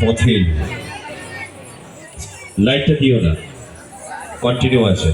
পথে লাইটটা দিও না কন্টিনিউ আছে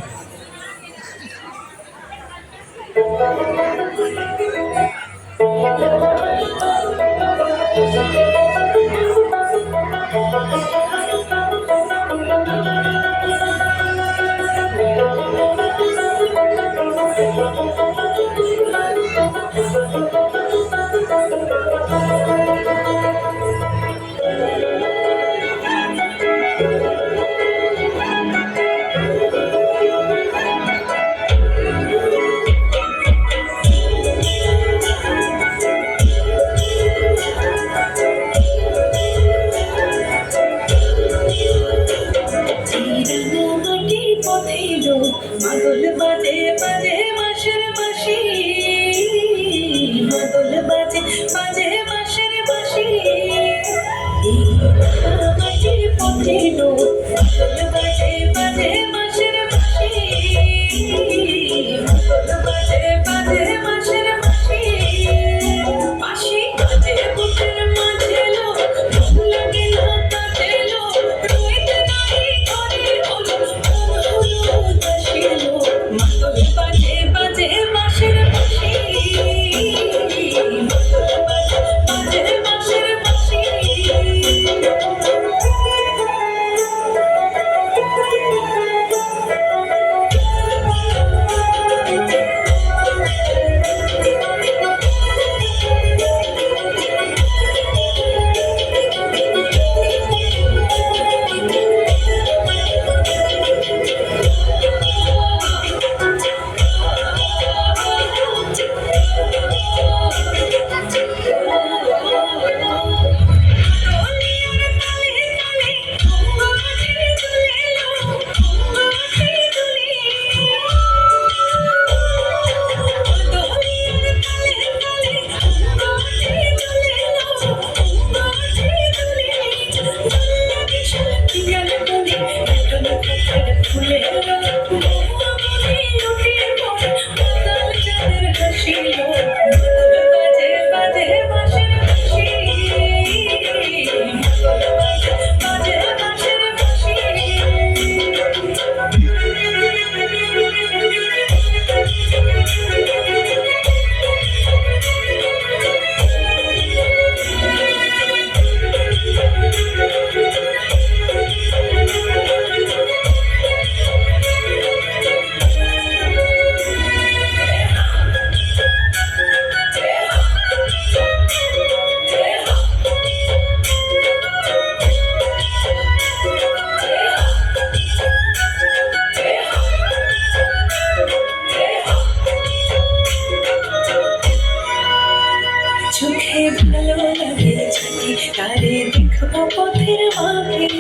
দুটির পথে যোগ মাদল বাজে বাজে বাঁশের বাঁশি মাদল বাজে বাজে বাঁশি খুলে ছোট পথের মাঝে